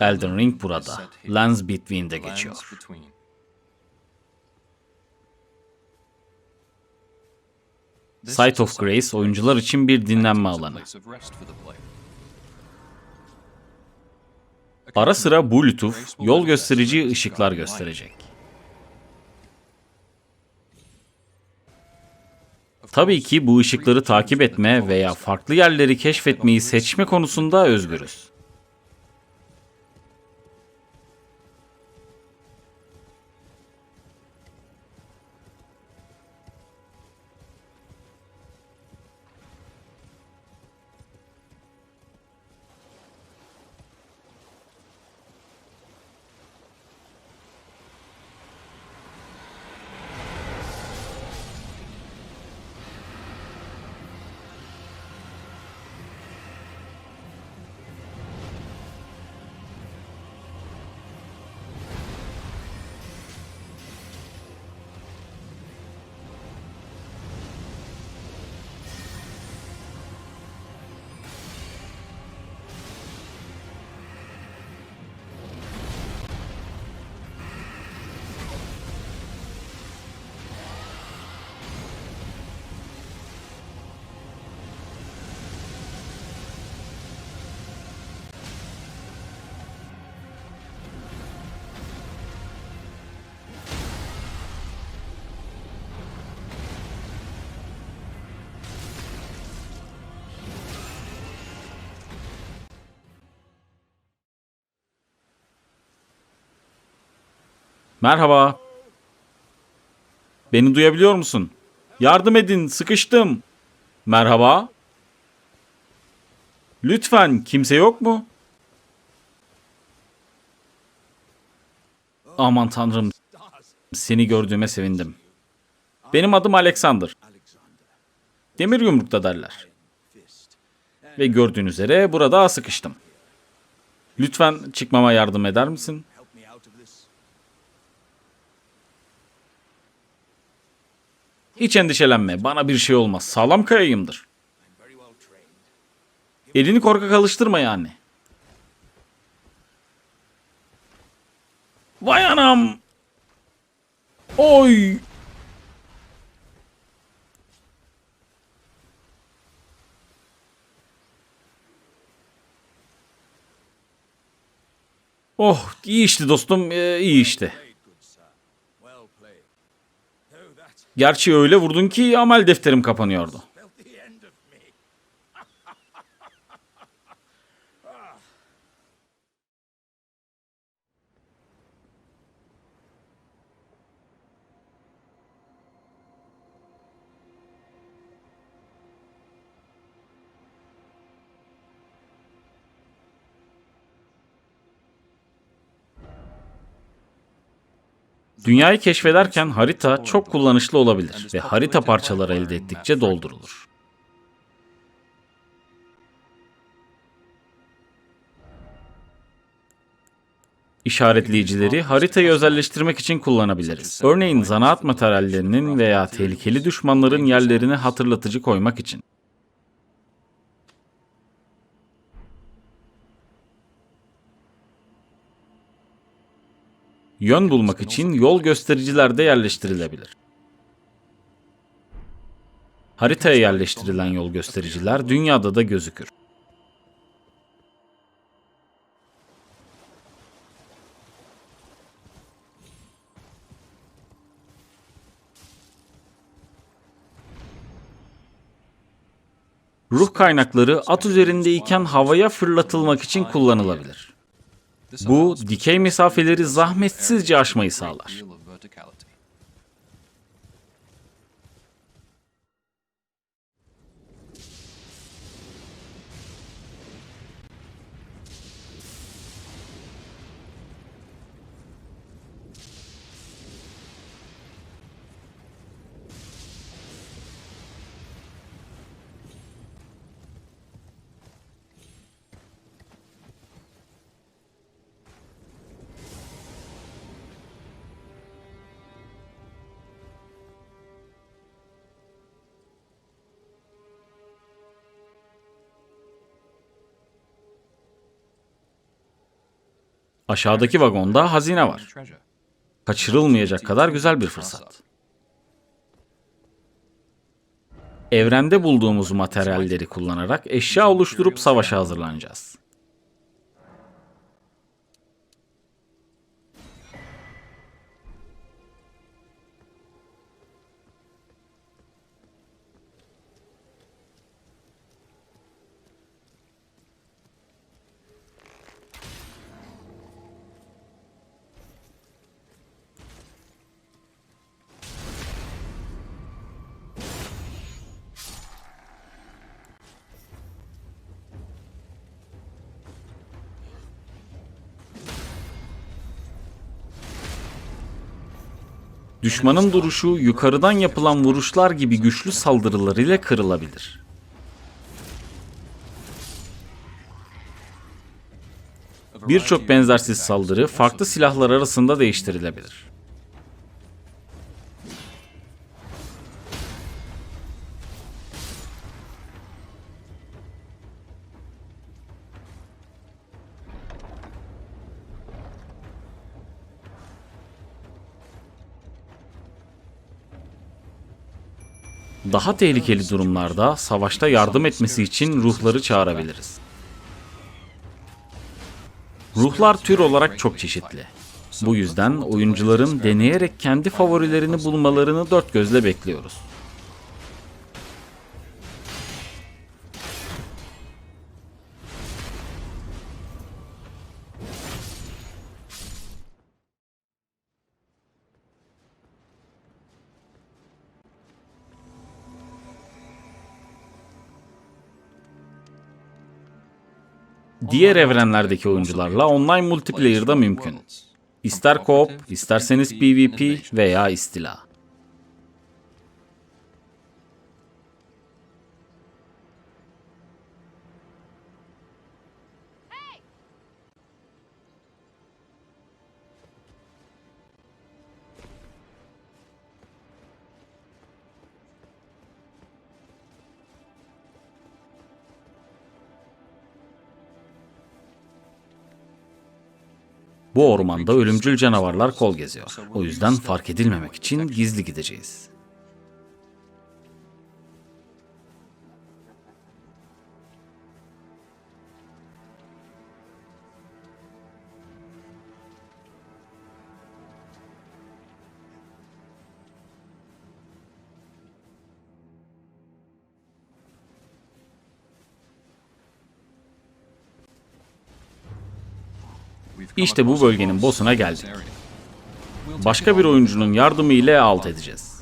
Elden Ring burada. Lands Between'de geçiyor. Sight of Grace oyuncular için bir dinlenme alanı. Ara sıra Bluetooth yol gösterici ışıklar gösterecek. Tabii ki bu ışıkları takip etme veya farklı yerleri keşfetmeyi seçme konusunda özgürüz. Merhaba. Beni duyabiliyor musun? Yardım edin, sıkıştım. Merhaba. Lütfen, kimse yok mu? Aman tanrım. Seni gördüğüme sevindim. Benim adım Alexander. Demir yumrukta derler. Ve gördüğün üzere burada sıkıştım. Lütfen çıkmama yardım eder misin? Hiç endişelenme. Bana bir şey olmaz. Sağlam kayayımdır. Elini korkak alıştırma yani. Vay anam. Oy. Oh iyi işte dostum ee, iyi işte. Gerçi öyle vurdun ki amel defterim kapanıyordu. Dünyayı keşfederken harita çok kullanışlı olabilir ve harita parçaları elde ettikçe doldurulur. İşaretleyicileri haritayı özelleştirmek için kullanabiliriz. Örneğin zanaat materyallerinin veya tehlikeli düşmanların yerlerini hatırlatıcı koymak için. Yön bulmak için yol göstericiler de yerleştirilebilir. Haritaya yerleştirilen yol göstericiler dünyada da gözükür. Ruh kaynakları at üzerindeyken havaya fırlatılmak için kullanılabilir. Bu dikey mesafeleri zahmetsizce aşmayı sağlar. Aşağıdaki vagonda hazine var. Kaçırılmayacak kadar güzel bir fırsat. Evrende bulduğumuz materyalleri kullanarak eşya oluşturup savaşa hazırlanacağız. Düşmanın duruşu yukarıdan yapılan vuruşlar gibi güçlü saldırılar ile kırılabilir. Birçok benzersiz saldırı farklı silahlar arasında değiştirilebilir. Daha tehlikeli durumlarda savaşta yardım etmesi için ruhları çağırabiliriz. Ruhlar tür olarak çok çeşitli. Bu yüzden oyuncuların deneyerek kendi favorilerini bulmalarını dört gözle bekliyoruz. Diğer evrenlerdeki oyuncularla online multiplayer'da mümkün. İster co-op, isterseniz PvP veya istila. Bu ormanda ölümcül canavarlar kol geziyor. O yüzden fark edilmemek için gizli gideceğiz. İşte bu bölgenin boss'una geldik. Başka bir oyuncunun yardımı ile alt edeceğiz.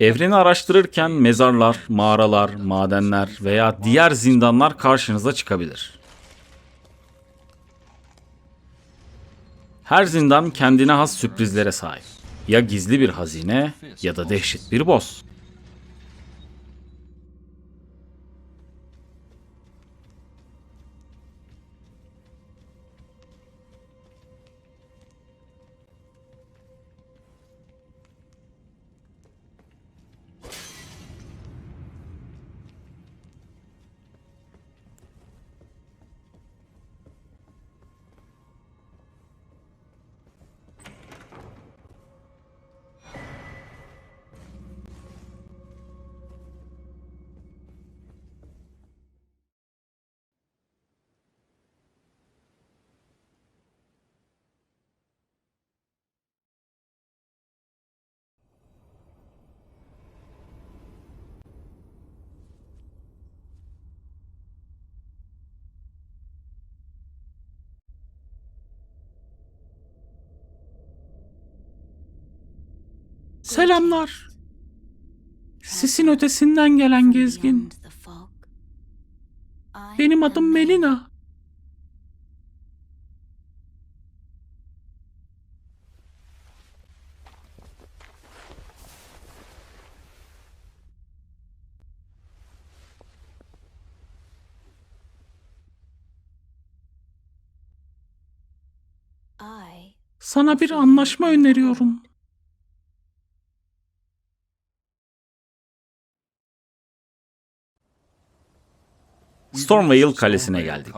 Evreni araştırırken mezarlar, mağaralar, madenler veya diğer zindanlar karşınıza çıkabilir. Her zindan kendine has sürprizlere sahip. Ya gizli bir hazine ya da dehşet bir boss. Selamlar. Sisin ötesinden gelen gezgin. Benim adım Melina. Sana bir anlaşma öneriyorum. Stormvale Kalesi'ne geldik.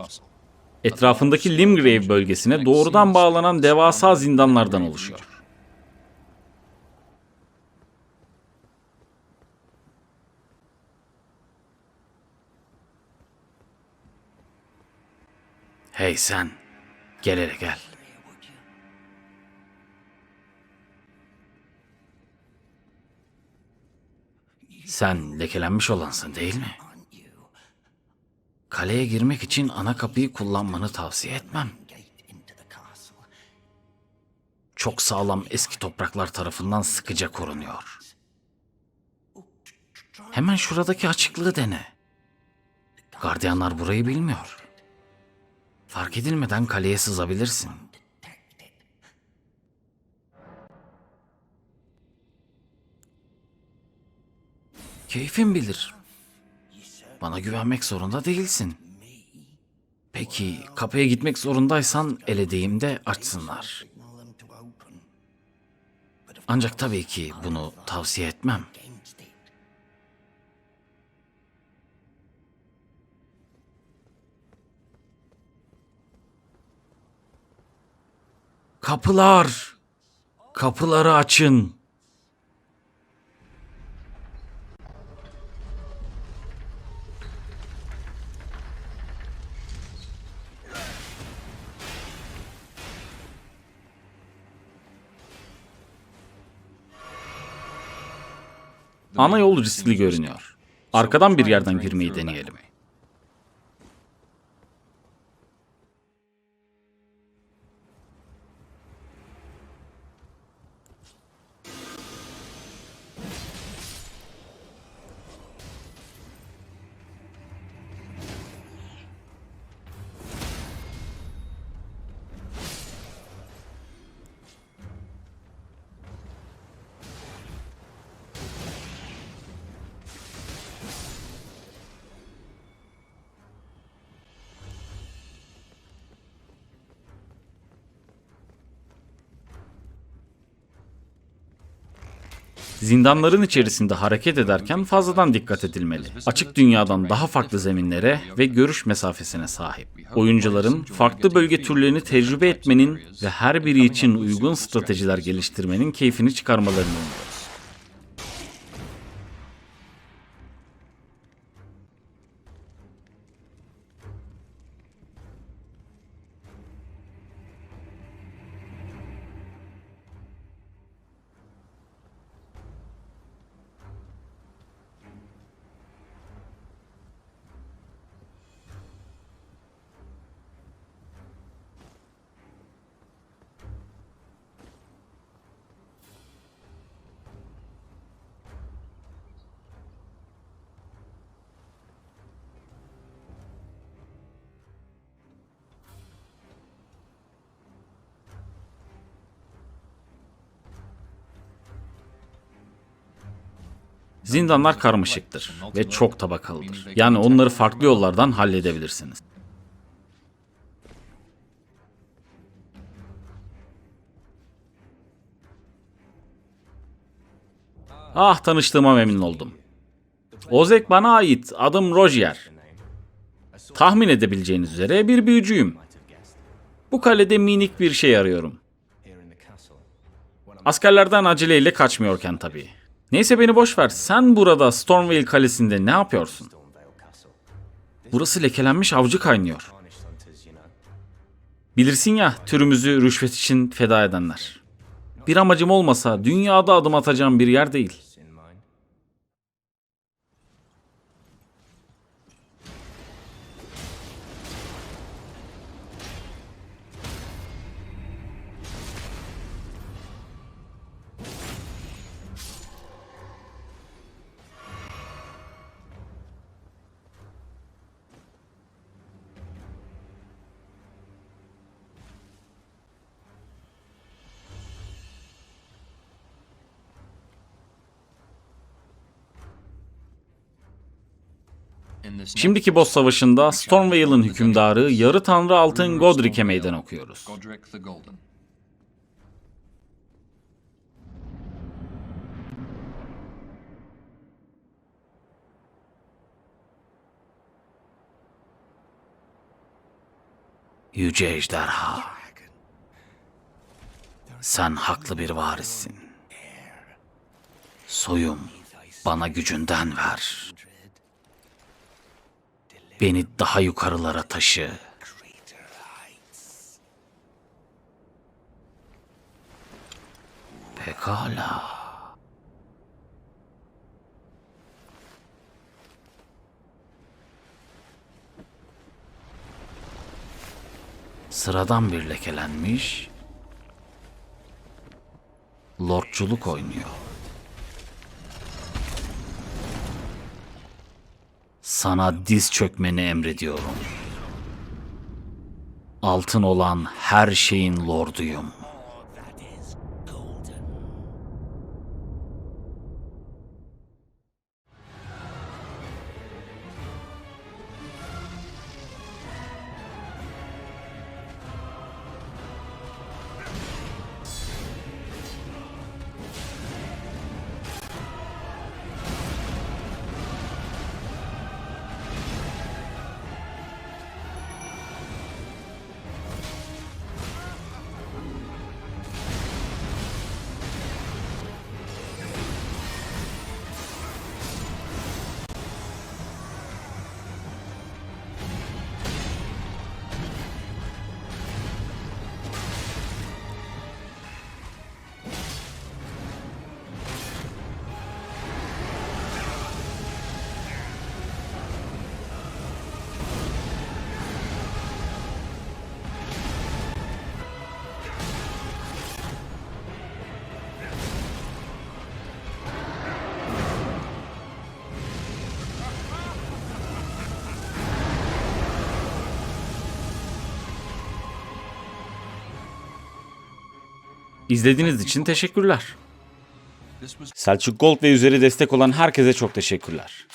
Etrafındaki Limgrave bölgesine doğrudan bağlanan devasa zindanlardan oluşuyor. Hey sen, gel hele gel. Sen lekelenmiş olansın değil mi? Kaleye girmek için ana kapıyı kullanmanı tavsiye etmem. Çok sağlam eski topraklar tarafından sıkıca korunuyor. Hemen şuradaki açıklığı dene. Gardiyanlar burayı bilmiyor. Fark edilmeden kaleye sızabilirsin. Keyfin bilir. Bana güvenmek zorunda değilsin. Peki kapıya gitmek zorundaysan el edeyim de açsınlar. Ancak tabii ki bunu tavsiye etmem. Kapılar! Kapıları açın! Ana yol riskli görünüyor. Arkadan bir yerden girmeyi deneyelim. Zindanların içerisinde hareket ederken fazladan dikkat edilmeli. Açık dünyadan daha farklı zeminlere ve görüş mesafesine sahip. Oyuncuların farklı bölge türlerini tecrübe etmenin ve her biri için uygun stratejiler geliştirmenin keyfini çıkarmalarını umuyoruz. Zindanlar karmaşıktır ve çok tabakalıdır. Yani onları farklı yollardan halledebilirsiniz. Ah tanıştığıma memnun oldum. Ozek bana ait. Adım Roger. Tahmin edebileceğiniz üzere bir büyücüyüm. Bu kalede minik bir şey arıyorum. Askerlerden aceleyle kaçmıyorken tabii. Neyse beni boş ver. Sen burada Stormvale Kalesi'nde ne yapıyorsun? Burası lekelenmiş avcı kaynıyor. Bilirsin ya türümüzü rüşvet için feda edenler. Bir amacım olmasa dünyada adım atacağım bir yer değil. Şimdiki boss savaşında Stormvale'ın hükümdarı yarı tanrı altın Godric'e meydan okuyoruz. Yüce ejderha. Sen haklı bir varissin. Soyum bana gücünden ver. Beni daha yukarılara taşı. Pekala. Sıradan bir lekelenmiş. Lordculuk oynuyor. Sana diz çökmeni emrediyorum. Altın olan her şeyin lorduyum. İzlediğiniz için teşekkürler. Selçuk Gold ve üzeri destek olan herkese çok teşekkürler.